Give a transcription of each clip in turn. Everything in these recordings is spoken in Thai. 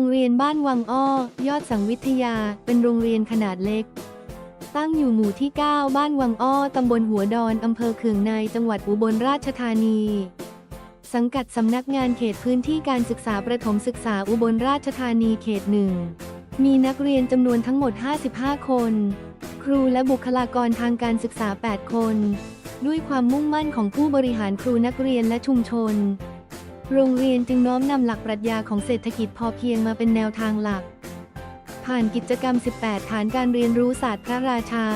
โรงเรียนบ้านวังอ้อ ยอดสังวิทยา เป็นโรงเรียนขนาดเล็ก ตั้งอยู่หมู่ที่ 9 บ้านวังอ้อ ตำบลหัวดอน อำเภอเขืองใน จังหวัดอุบลราชธานี สังกัดสำนักงานเขตพื้นที่การศึกษาประถมศึกษาอุบลราชธานีเขตหนึ่ง มีนักเรียนจำนวนทั้งหมด 55 คน ครูและบุคลากรทางการศึกษา 8 คน ด้วยความมุ่งมั่นของผู้บริหารครูนักเรียนและชุมชน โรงเรียนจึงน้อมนำหลักปรัชญาของเศรษฐกิจพอเพียงมาเป็นแนวทางหลัก ผ่านกิจกรรม 18 ฐานการเรียนรู้ศาสตร์พระราชา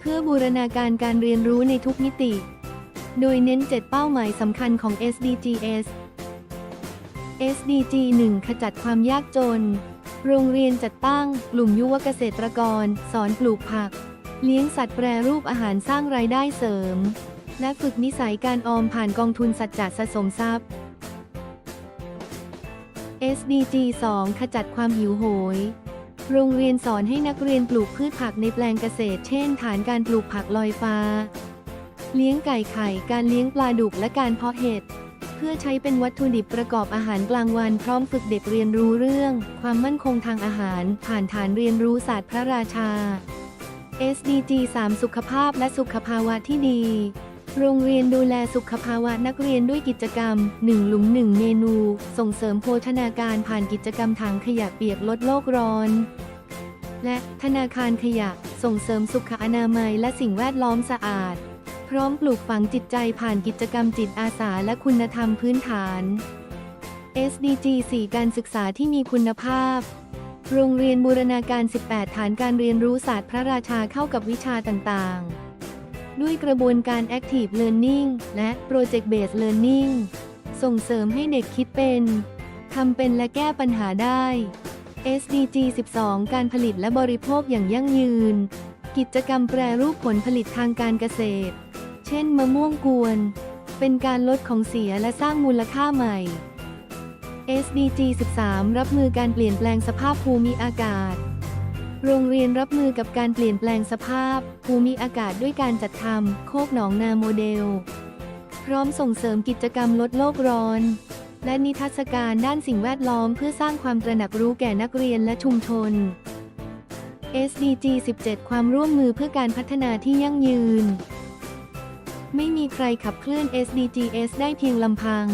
เพื่อบูรณาการการเรียนรู้ในทุกมิติ โดยเน้น 7 เป้าหมายสำคัญของ SDGs SDG 1 ขจัดความยากจน โรงเรียนจัดตั้ง กลุ่มยุวเกษตรกร สอนปลูกผัก เลี้ยงสัตว์แปรรูปอาหารสร้างรายได้เสริม และฝึกนิสัยการออมผ่านกองทุนสัจจะสะสมทรัพย์ SDG 2 ขจัดความหิวโหย โรงเรียนสอนให้นักเรียนปลูกพืชผักในแปลงเกษตร เช่น ฐานการปลูกผักลอยฟ้า เลี้ยงไก่ไข่ การเลี้ยงปลาดุกและการเพาะเห็ด เพื่อใช้เป็นวัตถุดิบประกอบอาหารกลางวันพร้อมฝึกเด็กเรียนรู้เรื่อง ความมั่นคงทางอาหาร ผ่านฐานเรียนรู้ศาสตร์พระราชา SDG 3 สุขภาพและสุขภาวะที่ดี โรงเรียนดูแลสุขภาวะนักเรียนด้วยกิจกรรม 1 หลุม 1 เมนู ส่งเสริมโภชนาการผ่านกิจกรรมถังขยะเปียกลดโลกร้อน และธนาคารขยะ ส่งเสริมสุขอนามัยและสิ่งแวดล้อมสะอาด พร้อมปลูกฝังจิตใจผ่านกิจกรรมจิตอาสาและคุณธรรมพื้นฐาน SDG 4 การศึกษาที่มีคุณภาพ โรงเรียนบูรณาการ 18 ฐานการเรียนรู้ศาสตร์พระราชาเข้ากับวิชาต่างๆ ด้วยกระบวนการ Active Learning และ Project Based Learning ส่งเสริมให้เด็กคิดเป็นทำเป็นและแก้ปัญหาได้ SDG 12 การผลิตและบริโภคอย่างยั่งยืน กิจกรรมแปรรูปผลผลิตทางการเกษตร เช่นมะม่วงกวน เป็นการลดของเสียและสร้างมูลค่าใหม่ SDG 13 รับมือการเปลี่ยนแปลงสภาพภูมิอากาศ โรงเรียนรับมือกับการเปลี่ยนแปลงสภาพ ภูมิอากาศด้วยการจัดทำโคกหนองนาโมเดล พร้อมส่งเสริมกิจกรรมลดโลกร้อน และนิทรรศการด้านสิ่งแวดล้อมเพื่อสร้างความตระหนักรู้แก่นักเรียนและชุมชน SDG 17 ความร่วมมือเพื่อการพัฒนาที่ยั่งยืน ไม่มีใครขับเคลื่อน SDGs ได้เพียงลำพัง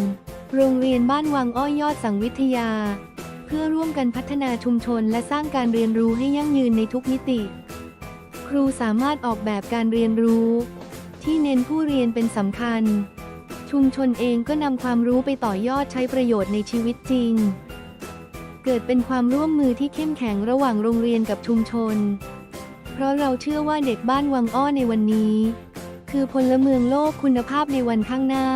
โรงเรียนบ้านวังอ้อยยอดสังวิทยา เพื่อร่วมกันพัฒนาชุมชนและสร้างการเรียนรู้ให้ยั่งยืนในทุกมิติ ครูสามารถออกแบบการเรียนรู้ ที่เน้นผู้เรียนเป็นสำคัญ ชุมชนเองก็นำความรู้ไปต่อยอดใช้ประโยชน์ในชีวิตจริง เกิดเป็นความร่วมมือที่เข้มแข็งระหว่างโรงเรียนกับชุมชน เพราะเราเชื่อว่าเด็กบ้านวังอ้อในวันนี้ คือพลเมืองโลกคุณภาพในวันข้างหน้า